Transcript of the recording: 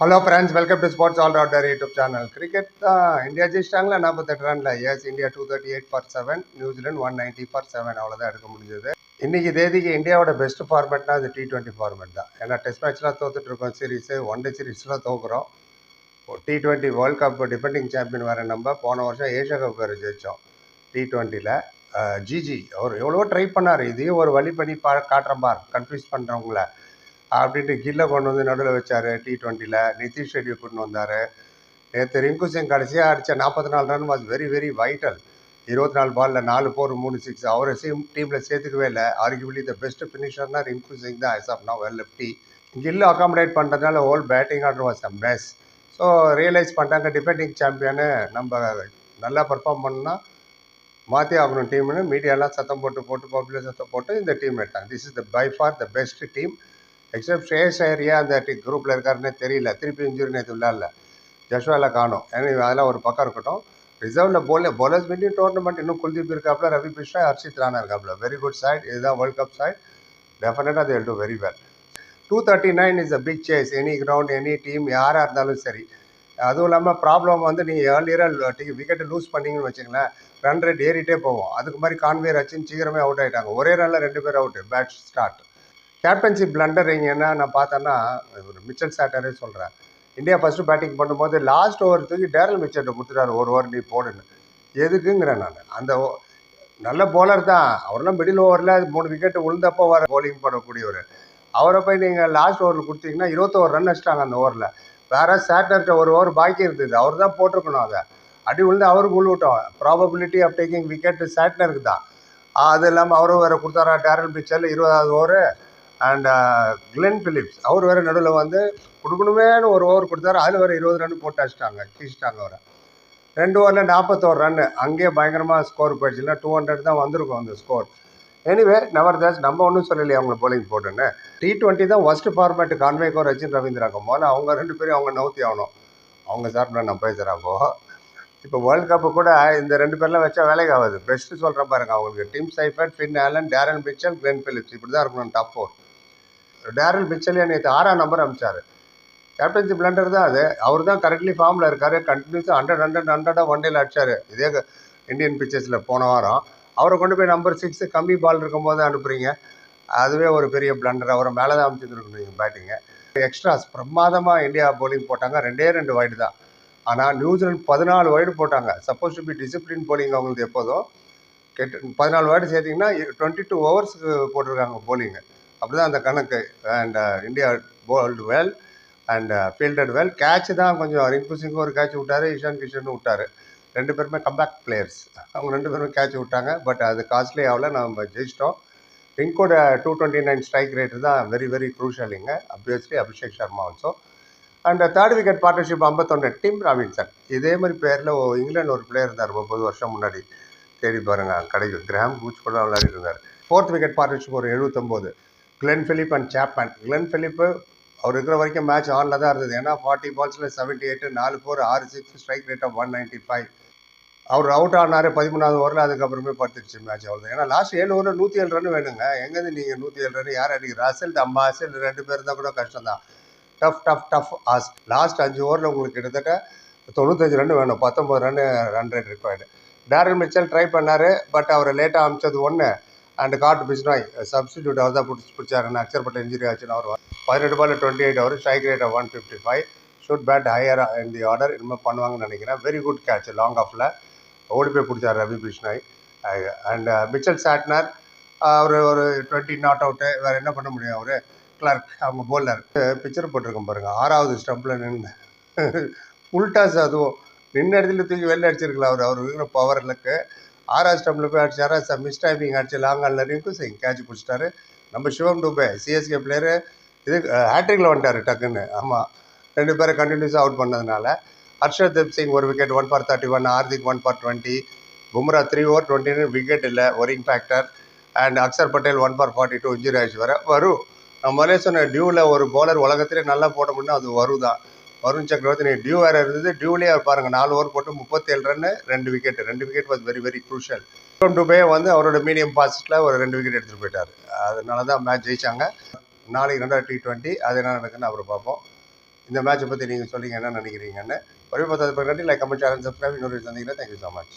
Hello friends welcome to sports all rounder YouTube channel cricket தான் India ஜெயிச்சிட்டாங்களா நாற்பத்தெட்டு Ranil yes India two thirty eight for seven New Zealand one ninety for seven அவ்வளோதான் எடுக்க முடிஞ்சது. இன்னைக்கு தேதிக்கு இந்தியாவோட பெஸ்ட் ஃபார்மேட்னா அது டி டுவெண்ட்டி ஃபார்மேட் தான். ஏன்னா டெஸ்ட் மேட்ச்லாம் தோத்துட்டு இருக்கோம் சீரீஸு ஒன் டே சீரீஸ்லாம் தோக்குறோம். T twenty World Cup defending champion வர நம்ம போன வருஷம் ஏஷியா கப் வேறு ஜெயித்தோம் டி டுவெண்ட்டியில் ஜிஜி அவர் எவ்வளோ ட்ரை பண்ணார். இதையும் ஒரு வழி பண்ணி பா காட்டுறேன் பார் கன்ஃபியூஸ் பண்ணுறவங்கள அப்படின்ட்டு கில்லை கொண்டு வந்து நடுவில் வச்சார். டி ட்வெண்ட்டியில் நிதிஷ் ரெட்டியை கொண்டு வந்தார். நேற்று ரிங்கு சிங் கடைசியாக அடித்த நாற்பத்தி நாலு run was very very vital இருபத்தி நாலு பாலில் நாலு ஃபோர் மூணு சிக்ஸ் அவரை சீம் டீமில் சேர்த்துக்கவே இல்லை. ஆர்கியூபிளி த பெஸ்ட் ஃபினிஷர்னா ரிங்கு சிங் தான் as of now well lefty Gill accommodate பண்ணுறதுனால whole batting order was a best so realise பண்ணிட்டாங்க. டிபெண்டிங் சாம்பியனு நம்ம நல்லா பர்ஃபார்ம் பண்ணால் மாற்றி ஆகணும் டீம்னு மீடியாலாம் சத்தம் போட்டு போட்டு பப்ளிக் சத்தம் போட்டு இந்த டீம் எடுத்தாங்க. This is the by far the best team except Shreyas Iyer அந்த குரூப்பில் இருக்காருன்னே தெரியல. திருப்பி இன்ஜுரி நேற்று விளையாடல. ஜஷ்வால காணும். ஏன்னா அதெல்லாம் ஒரு பக்கம் இருக்கட்டும். ரிசர்வில் போல போலர்ஸ் மீண்டும் டோர்னமெண்ட் இன்னும் குல்தீப் இருக்காப்புல ரவி பிஷ்ரா ஹர்ஷித் ராணா இருக்காப்புல. வெரி குட் சைட் இதுதான் வேர்ல்ட் கப் சைட் டெஃபினட்டாக அது do very well two thirty nine is a big chase any ground any team யாராக இருந்தாலும் சரி. அதுவும் இல்லாமல் ப்ராப்ளம் வந்து நீங்கள் ஏர்லியராக டீ விக்கெட்டை லூஸ் பண்ணீங்கன்னு வச்சுங்களேன் ரன் ரேட் ஏறிட்டே போவோம். அதுக்கு மாதிரி கான்வே ரச்சின் சீக்கிரமே அவுட் ஆகிட்டாங்க ஒரே ரனில் ரெண்டு பேர் out bad start captainship blunder என்ன நான் பார்த்தேன்னா ஒரு மிச்சல் சாட்டரே சொல்கிறேன் இந்தியா ஃபஸ்ட்டு பேட்டிங் பண்ணும்போது லாஸ்ட் ஓவர் தூக்கி டேரல் மிச்சர்கிட்ட கொடுத்துட்டாரு ஒரு ஓவர் நீ போடுன்னு. எதுக்குங்கிறேன் நான். அந்த நல்ல போலர் தான். அவரெல்லாம் மிடில் ஓவரில் மூணு விக்கெட் விழுந்தப்போ வர போலிங் பண்ணக்கூடியவர். அவரை போய் நீங்கள் லாஸ்ட் ஓவரில் கொடுத்தீங்கன்னா இருபத்தோரு ரன் அடிச்சிட்டாங்க அந்த ஓவரில் வேறு சேட்டர்கிட்ட ஒரு ஓவர் பாக்கி இருந்தது. அவர் தான் போட்டிருக்கணும் அதை. அடி விழுந்து அவருக்கு விழுவிட்டோம் ப்ராபபிலிட்டி ஆஃப் டேக்கிங் விக்கெட்டு சேட்னருக்கு தான் அது இல்லாமல் அவரும் வேறு கொடுத்தாரா டேரல் பிச்சரில் இருபதாவது ஓவர் அண்ட் கிளென் பிலிப்ஸ் அவர் வேறு நடுவில் வந்து கொடுக்கணுமேனு ஒரு ஓவர் கொடுத்தாரு. அதில் வேறு இருபது ரன் போட்டு அடிச்சிட்டாங்க கீழ்ச்சிட்டாங்க அவரை. ரெண்டு ஓவரில் நாற்பத்தோரு ரன்னு அங்கேயே பயங்கரமாக ஸ்கோர் போயிடுச்சு. இல்லை டூ ஹண்ட்ரட் தான் வந்திருக்கும் அந்த ஸ்கோர் எனிவே நவர் தாஸ் நம்ம ஒன்றும் சொல்லலையே அவங்க போலிங் போட்டுன்னு. டி ட்வெண்ட்டி தான் ஃபஸ்ட்டு ஃபார்மேட் கான்வேக்கோ ரச்சின் ரவீந்திராங்க முதல்ல அவங்க ரெண்டு பேரும் அவங்க நவுத்தி ஆகணும். அவங்க சார்பில் நான் பேசுகிறாங்கோ இப்போ வேர்ல்ட் கப்பு கூட இந்த ரெண்டு பேர்லாம் வச்சா வேலைக்கு ஆகுது. பெஸ்ட்டு சொல்கிறேன் பாருங்க அவங்களுக்கு. Team Seifert Finn Allen Daryl Mitchell Glenn Phillips இப்படி தான் இருக்கணும் டாப் ஃபோர் டேரல் மிச்சலே நேற்று ஆறாம் நம்பர் அனுப்பிச்சார். கேப்டன்சி பிளண்டர் தான் அது. அவர் தான் கரெக்ட்லி ஃபார்மில் இருக்கார். கண்டினியூஸாக ஹண்ட்ரட் ஹண்ட்ரட் ஹண்ட்ரடாக ஒன் டேல அடிச்சார். இதே இந்தியன் பிச்சர்ஸில் போன வாரம். அவரை கொண்டு போய் நம்பர் சிக்ஸு கம்மி பால் இருக்கும்போது அனுப்புகிறீங்க அதுவே ஒரு பெரிய பிளண்டர் அவரை மேலே தான் அமைச்சிருக்கணும் நீங்கள் பேட்டிங்க எக்ஸ்ட்ராஸ் பிரமாதமாக இந்தியா போலிங் போட்டாங்க. ரெண்டே ரெண்டு வைடு தான். ஆனால் நியூசிலாந்து பதினாலு வைடு போட்டாங்க. Suppose to be discipline bowling அவங்களுக்கு எப்போதும். கெட்டு பதினாலு வைடு சேர்த்திங்கன்னா டுவெண்ட்டி டூ ஹவர்ஸ்க்கு போட்டிருக்காங்க bowling அப்படி தான் அந்த கணக்கு. And India bowled well and fielded well catch தான் கொஞ்சம் ரிங்கு சிங்கும் ஒரு கேட்ச் விட்டார் இஷான் கிஷனும் விட்டார். ரெண்டு பேருமே கம்பேக் பிளேயர்ஸ் அவங்க ரெண்டு பேருமே கேட்ச் விட்டாங்க. பட் அது காஸ்ட்லி ஆகல. நம்ம ஜெயிச்சிட்டோம். ரிங்கோட two twenty nine strike rate தான் very very க்ரூஷியலிங்க obviously Abhishek Sharma also and third wicket partnership ஐம்பத்தொன்று டீம் ராபின்சன் இதே மாதிரி பேரில் இங்கிலாந்து ஒரு பிளேயர் இருந்தார் முப்பது வருஷம் முன்னாடி. தேடி பாருங்க. கிடைக்கும் கிராம் பூச் கூட விளையாடிட்டு இருந்தார். ஃபோர்த் விக்கெட் பார்ட்னர்ஷிப் ஒரு எழுபத்தொம்போது Glenn Phillip and Chapman Glenn Phillip அவர் இருக்கிற வரைக்கும் மேட்ச் ஆனில் தான் இருந்தது. ஏன்னா ஃபார்ட்டி பால்ஸில் செவன்ட்டி எயிட்டு நாலு ஃபோர் ஆறு six strike rate of one ninety five our out ஆனார் பதிமூணாவது ஓவரில் அதுக்கப்புறமே படுத்துருச்சு மேட்ச் அவ்வளோ ஏன்னா லாஸ்ட் ஏழு ஓவரில் நூற்றி ஏழு ரன் வேணுங்க. எங்கேருந்து நீங்கள் நூற்றி ஏழு ரன் யார் அடிக்கிற அசல் அம்மா அசல் ரெண்டு பேர் தான் கூட கஷ்டம் தான் tough tough tough as last அஞ்சு ஓவரில் உங்களுக்கு கிட்டத்தட்ட தொண்ணூத்தஞ்சு ரன் வேணும். பத்தொம்பது run run rate required Daryl Mitchell try பண்ணார் பட் அவரை லேட்டாக அமிச்சது ஒன்று அண்ட் காட் பிஸ்னாய் சப்ஸ்டிடியூட் அவர் தான் பிடிச்சி பிடிச்சாருன்னு அக்சர் பட்ட இன்ஜுரி ஆச்சுன்னு அவர் பதினெட்டு ball twenty eight our strike rate one fifty five should bat higher in the order இனிமேல் பண்ணுவாங்கன்னு நினைக்கிறேன் வெரி குட் கேட்ச் லாங் ஆஃபில் ஓடி போய் பிடிச்சார் Ravi Bishnoi and Mitchell Santner அவர் ஒரு டுவெண்ட்டி நாட் அவுட்டு வேறு என்ன பண்ண முடியும் அவர்? கிளார்க் அவங்க போலர் பிக்சர் போட்டிருக்கோம் பாருங்கள் ஆறாவது ஸ்டம்பில் நின்று ஃபுல் டாஸ் அதுவும். நின்ன இடத்துல தூக்கி வெளில அடிச்சிருக்கலாம் அவர். அவர் இருக்கிற பவர்லுக்கு ஆர்ஆர் ஸ்டம்பில் போய் அடிச்சார் சார் மிஸ் டைமிங் அடிச்சு லாங் ஆல் ரிங்கு சிங் கேட்ச் பிடிச்சிட்டாரு. நம்ம சிவம் டூபே சிஎஸ்கே பிளேயரு இது ஹேட்ரிக்கில் வந்துட்டார் டக்குன்னு. ஆமாம் ரெண்டு பேரை கண்டினியூஸாக அவுட் பண்ணதுனால. ஹர்ஷதீப் சிங் ஒரு wicket one for thirty one Hardik one for twenty Bumrah three over டுவெண்ட்டின்னு wicket இல்லை worrying factor and Axar Patel one for forty two injury ஆயிடுச்சு வர. வரும் நான் முதலே சொன்ன டியூவில் ஒரு பவுலர் உலகத்திலே நல்லா போட முடியும் அது வரும் தான். வருண் சக்கரவர்த்தி நீ டியூ வேறு இருந்தது. டியூலேயே பாருங்கள் நாலு ஓவர் போட்டு முப்பத்தேழு ரன்னு ரெண்டு விக்கெட் ரெண்டு wicket was very very crucial Dube வந்து அவரோட மீடியம் பாஸ்ட்டில் ஒரு ரெண்டு விக்கெட் எடுத்துகிட்டு போயிட்டார். அதனால தான் மேட்ச் ஜெயிச்சாங்க. நாளைக்கு ரெண்டாவது டி ட்வெண்ட்டி அது என்ன நடக்குன்னு அப்புறம் பார்ப்போம். இந்த மேட்சை பற்றி நீங்கள் சொல்லிங்க என்ன நினைக்கிறீங்கன்னு. ஒரே பார்த்தது பிறகு லைக் கமெண்ட் சேனல் சப்ஸ்கிரைப் இன்னொரு சந்திக்கிறேன். Thank you so much